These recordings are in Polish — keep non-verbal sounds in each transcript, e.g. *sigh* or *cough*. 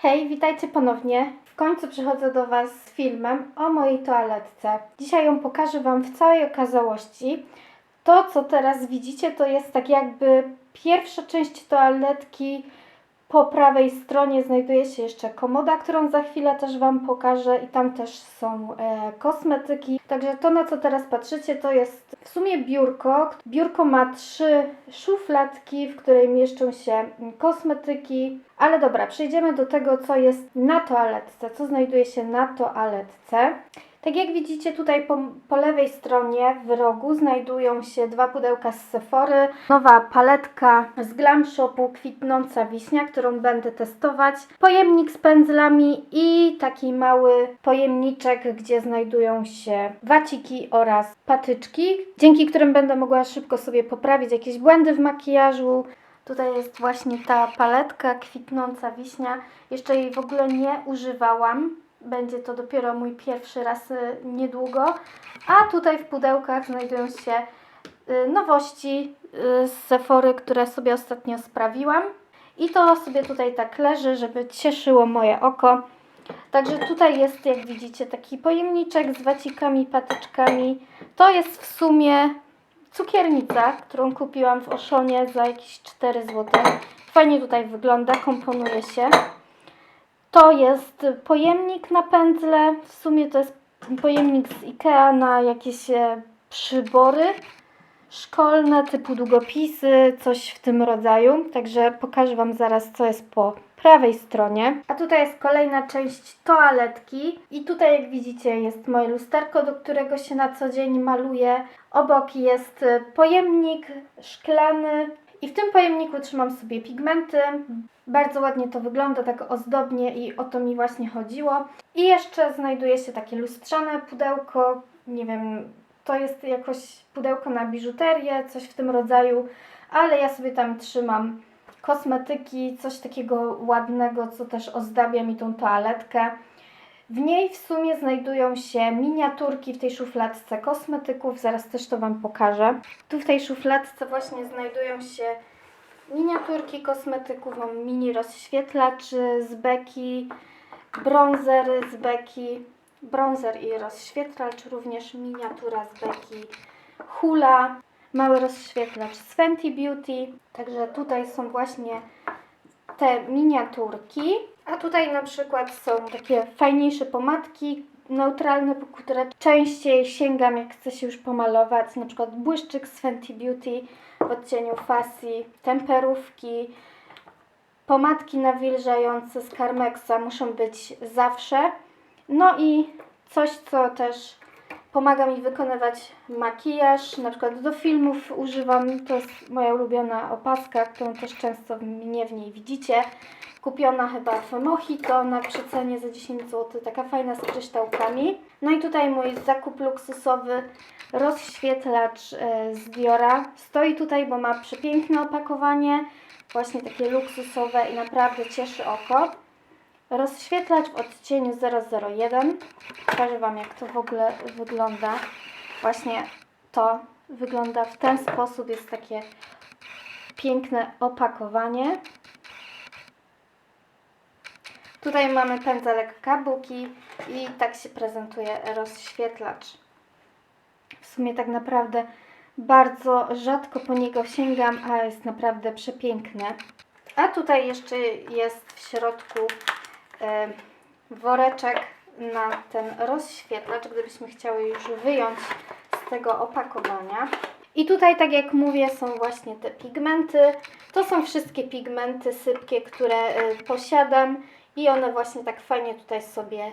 Hej, witajcie ponownie. W końcu przychodzę do Was z filmem o mojej toaletce. Dzisiaj ją pokażę Wam w całej okazałości. To, co teraz widzicie, to jest tak jakby pierwsza część toaletki. Po prawej stronie znajduje się jeszcze komoda, którą za chwilę też Wam pokażę i tam też są e, kosmetyki. Także to, na co teraz patrzycie, to jest w sumie biurko. Biurko ma trzy szufladki, w której mieszczą się mm, kosmetyki. Ale dobra, przejdziemy do tego, co jest na toaletce, co znajduje się na toaletce. Tak jak widzicie tutaj po, po lewej stronie w rogu znajdują się dwa pudełka z Sephory, nowa paletka z Glam Shopu Kwitnąca Wiśnia, którą będę testować, pojemnik z pędzlami i taki mały pojemniczek, gdzie znajdują się waciki oraz patyczki, dzięki którym będę mogła szybko sobie poprawić jakieś błędy w makijażu. Tutaj jest właśnie ta paletka Kwitnąca Wiśnia. Jeszcze jej w ogóle nie używałam. Będzie to dopiero mój pierwszy raz y, niedługo. A tutaj w pudełkach znajdują się y, nowości y, z Sephory, które sobie ostatnio sprawiłam. I to sobie tutaj tak leży, żeby cieszyło moje oko. Także tutaj jest, jak widzicie, taki pojemniczek z wacikami, patyczkami. To jest w sumie cukiernica, którą kupiłam w Oszonie za jakieś 4 zł. Fajnie tutaj wygląda, komponuje się. To jest pojemnik na pędzle. W sumie to jest pojemnik z Ikea na jakieś e, przybory szkolne, typu długopisy, coś w tym rodzaju. Także pokażę Wam zaraz, co jest po prawej stronie. A tutaj jest kolejna część toaletki. I tutaj, jak widzicie, jest moje lusterko, do którego się na co dzień maluję. Obok jest e, pojemnik szklany. I w tym pojemniku trzymam sobie pigmenty. Bardzo ładnie to wygląda, tak ozdobnie i o to mi właśnie chodziło. I jeszcze znajduje się takie lustrzane pudełko. Nie wiem, to jest jakoś pudełko na biżuterię, coś w tym rodzaju, ale ja sobie tam trzymam kosmetyki, coś takiego ładnego, co też ozdabia mi tą toaletkę. W niej w sumie znajdują się miniaturki w tej szufladce kosmetyków, zaraz też to Wam pokażę. Tu w tej szufladce właśnie znajdują się miniaturki kosmetyków, mam mini rozświetlaczy z beki, bronzery z beki, bronzer i rozświetlacz, również miniatura z beki, hula, mały rozświetlacz z Fenty Beauty, także tutaj są właśnie te miniaturki, a tutaj na przykład są takie fajniejsze pomadki neutralne, po które częściej sięgam jak chcę się już pomalować, na przykład błyszczyk z Fenty Beauty w odcieniu Fassi, temperówki, pomadki nawilżające z Carmexa muszą być zawsze, no i coś, co też pomaga mi wykonywać makijaż, na przykład do filmów używam, to jest moja ulubiona opaska, którą też często mnie w niej widzicie. Kupiona chyba w Mojito na przecenie za 10 zł, taka fajna z kryształkami. No i tutaj mój zakup luksusowy rozświetlacz e, z Diora. Stoi tutaj, bo ma przepiękne opakowanie, właśnie takie luksusowe i naprawdę cieszy oko. Rozświetlacz w odcieniu 001. Pokażę Wam, jak to w ogóle wygląda. Właśnie to wygląda w ten sposób. Jest takie piękne opakowanie. Tutaj mamy pędzelek kabuki i tak się prezentuje rozświetlacz. W sumie tak naprawdę bardzo rzadko po niego sięgam, a jest naprawdę przepiękny. A tutaj jeszcze jest w środku e, woreczek na ten rozświetlacz, gdybyśmy chciały już wyjąć z tego opakowania. I tutaj, tak jak mówię, są właśnie te pigmenty. To są wszystkie pigmenty sypkie, które e, posiadam i one właśnie tak fajnie tutaj sobie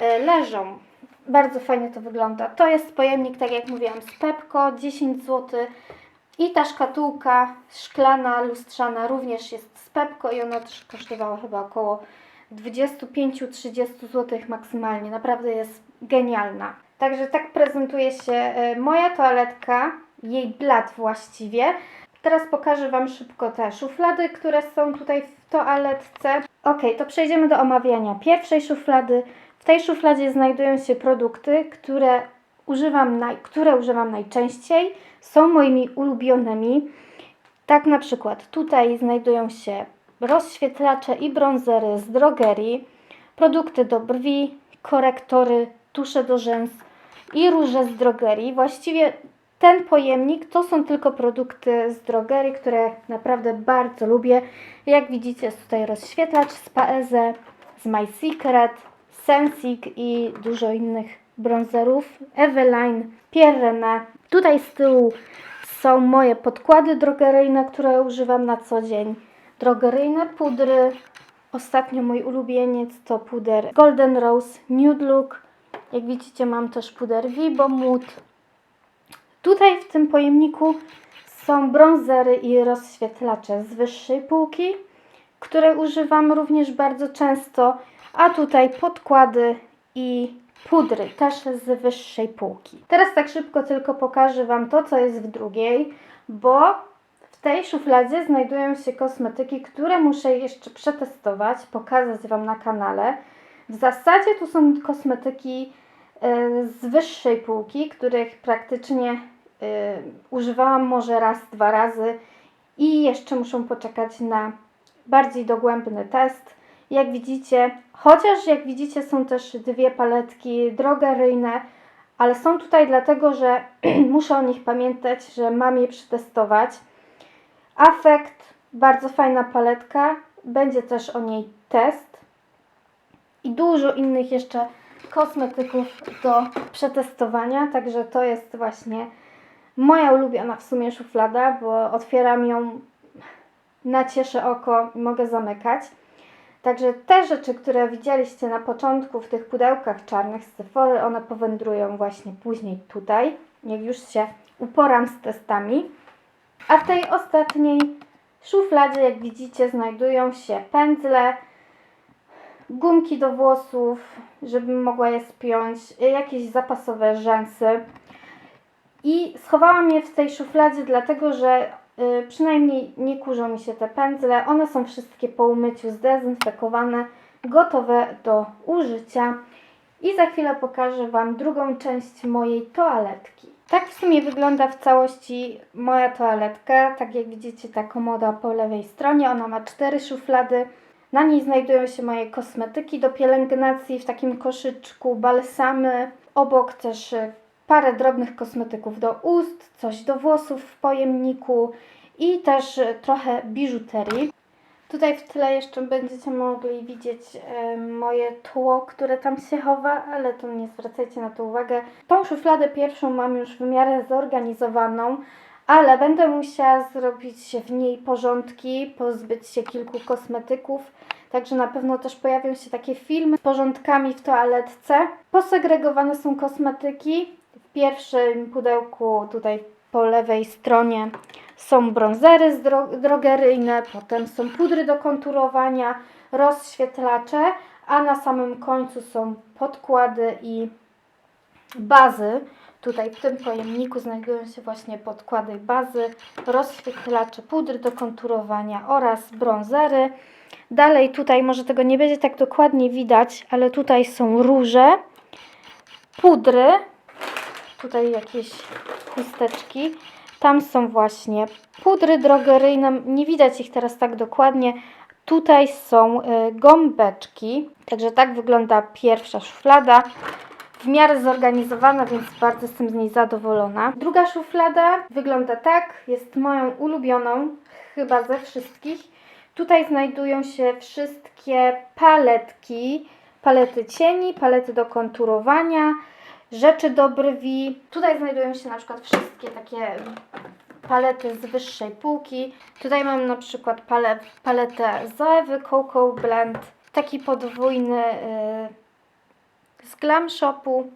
e, leżą. Bardzo fajnie to wygląda. To jest pojemnik, tak jak mówiłam, z Pepko, 10 zł. I ta szkatułka szklana, lustrzana również jest z Pepko i ona też kosztowała chyba około 25-30 zł maksymalnie. Naprawdę jest genialna. Także tak prezentuje się e, moja toaletka, jej blat właściwie. Teraz pokażę Wam szybko te szuflady, które są tutaj w toaletce. Ok, to przejdziemy do omawiania pierwszej szuflady. W tej szufladzie znajdują się produkty, które używam, naj, które używam najczęściej, są moimi ulubionymi. Tak na przykład tutaj znajdują się rozświetlacze i bronzery z drogerii, produkty do brwi, korektory, tusze do rzęs i róże z drogerii. Właściwie ten pojemnik to są tylko produkty z drogerii, które naprawdę bardzo lubię. Jak widzicie jest tutaj rozświetlacz z Paeze, z My Secret, Sensic i dużo innych bronzerów. Eveline, Pierre René. Tutaj z tyłu są moje podkłady drogeryjne, które używam na co dzień. Drogeryjne pudry. Ostatnio mój ulubieniec to puder Golden Rose Nude Look. Jak widzicie mam też puder Vibo Mood. Tutaj w tym pojemniku są bronzery i rozświetlacze z wyższej półki, które używam również bardzo często, a tutaj podkłady i pudry też z wyższej półki. Teraz tak szybko tylko pokażę Wam to, co jest w drugiej, bo w tej szufladzie znajdują się kosmetyki, które muszę jeszcze przetestować, pokazać Wam na kanale. W zasadzie tu są kosmetyki e, z wyższej półki, których praktycznie używałam może raz, dwa razy i jeszcze muszą poczekać na bardziej dogłębny test. Jak widzicie, chociaż jak widzicie są też dwie paletki drogeryjne, ale są tutaj dlatego, że *clears throat* muszę o nich pamiętać, że mam je przetestować. Affect, bardzo fajna paletka, będzie też o niej test i dużo innych jeszcze kosmetyków do przetestowania, także to jest właśnie moja ulubiona w sumie szuflada, bo otwieram ją na cieszę oko i mogę zamykać. Także te rzeczy, które widzieliście na początku w tych pudełkach czarnych z Sephory, one powędrują właśnie później tutaj, jak już się uporam z testami. A w tej ostatniej szufladzie, jak widzicie, znajdują się pędzle, gumki do włosów, żebym mogła je spiąć, jakieś zapasowe rzęsy. I schowałam je w tej szufladzie, dlatego że y, przynajmniej nie kurzą mi się te pędzle. One są wszystkie po umyciu zdezynfekowane, gotowe do użycia. I za chwilę pokażę Wam drugą część mojej toaletki. Tak w sumie wygląda w całości moja toaletka. Tak jak widzicie, ta komoda po lewej stronie. Ona ma cztery szuflady. Na niej znajdują się moje kosmetyki do pielęgnacji w takim koszyczku, balsamy. Obok też y, parę drobnych kosmetyków do ust, coś do włosów w pojemniku i też trochę biżuterii. Tutaj w tle jeszcze będziecie mogli widzieć e, moje tło, które tam się chowa, ale to nie zwracajcie na to uwagę. Tą szufladę pierwszą mam już w miarę zorganizowaną, ale będę musiała zrobić w niej porządki, pozbyć się kilku kosmetyków. Także na pewno też pojawią się takie filmy z porządkami w toaletce. Posegregowane są kosmetyki. Pierwszym pudełku tutaj po lewej stronie są bronzery dro- drogeryjne, potem są pudry do konturowania, rozświetlacze, a na samym końcu są podkłady i bazy. Tutaj w tym pojemniku znajdują się właśnie podkłady bazy, rozświetlacze, pudry do konturowania oraz bronzery. Dalej tutaj może tego nie będzie tak dokładnie widać, ale tutaj są róże, pudry, tutaj jakieś chusteczki. Tam są właśnie pudry drogeryjne, nie widać ich teraz tak dokładnie. Tutaj są y, gąbeczki, także tak wygląda pierwsza szuflada. W miarę zorganizowana, więc bardzo jestem z niej zadowolona. Druga szuflada wygląda tak, jest moją ulubioną, chyba ze wszystkich. Tutaj znajdują się wszystkie paletki, palety cieni, palety do konturowania, rzeczy do brwi. Tutaj znajdują się na przykład wszystkie takie palety z wyższej półki. Tutaj mam na przykład pale, paletę Zoewy Cocoa Blend, taki podwójny yy, z Glam Shopu.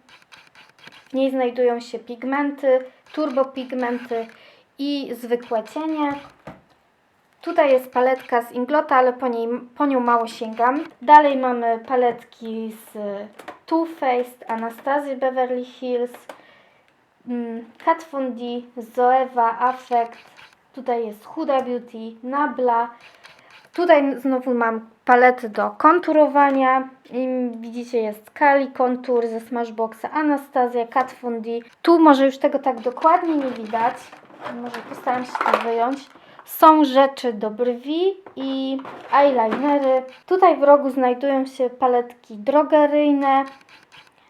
W niej znajdują się pigmenty, turbopigmenty i zwykłe cienie. Tutaj jest paletka z Inglota, ale po, niej, po nią mało sięgam. Dalej mamy paletki z Too Faced, Anastasia Beverly Hills, mm, Kat Von D, Zoewa, Affect. Tutaj jest Huda Beauty, Nabla. Tutaj znowu mam palety do konturowania. I widzicie jest Kali Kontur ze Smashboxa, Anastazja, Kat Von D. Tu może już tego tak dokładnie nie widać. Może postaram się to wyjąć. Są rzeczy do brwi i eyelinery. Tutaj w rogu znajdują się paletki drogeryjne.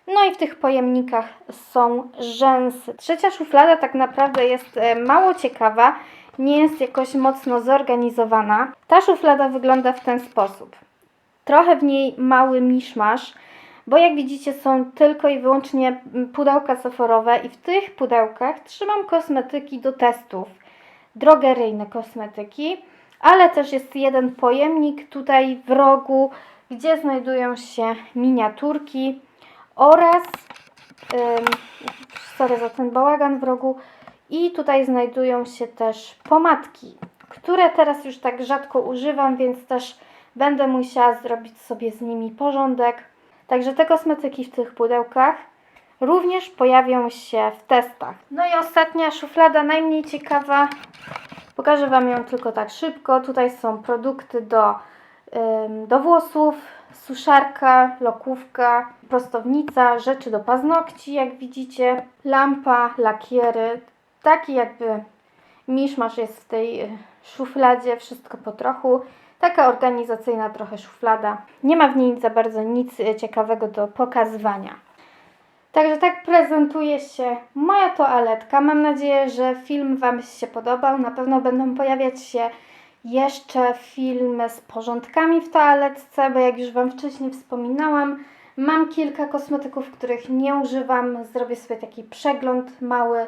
No i w tych pojemnikach są rzęsy. Trzecia szuflada tak naprawdę jest e, mało ciekawa, nie jest jakoś mocno zorganizowana. Ta szuflada wygląda w ten sposób. Trochę w niej mały miszmasz, bo jak widzicie są tylko i wyłącznie pudełka soforowe i w tych pudełkach trzymam kosmetyki do testów. Drogeryjne kosmetyki, ale też jest jeden pojemnik tutaj w rogu, gdzie znajdują się miniaturki oraz ym, sorry za ten bałagan w rogu i tutaj znajdują się też pomadki, które teraz już tak rzadko używam, więc też będę musiała zrobić sobie z nimi porządek. Także te kosmetyki w tych pudełkach również pojawią się w testach. No i ostatnia szuflada, najmniej ciekawa. Pokażę Wam ją tylko tak szybko. Tutaj są produkty do, do włosów, suszarka, lokówka, prostownica, rzeczy do paznokci, jak widzicie, lampa, lakiery. Taki jakby miszmasz jest w tej y, szufladzie, wszystko po trochu. Taka organizacyjna trochę szuflada. Nie ma w niej za bardzo nic y, ciekawego do pokazywania. Także tak prezentuje się moja toaletka. Mam nadzieję, że film Wam się podobał. Na pewno będą pojawiać się jeszcze filmy z porządkami w toaletce, bo jak już Wam wcześniej wspominałam, mam kilka kosmetyków, których nie używam. Zrobię sobie taki przegląd mały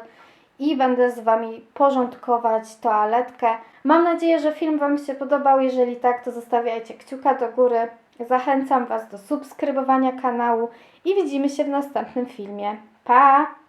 i będę z Wami porządkować toaletkę. Mam nadzieję, że film Wam się podobał. Jeżeli tak, to zostawiajcie kciuka do góry. Zachęcam Was do subskrybowania kanału i widzimy się w następnym filmie. Pa!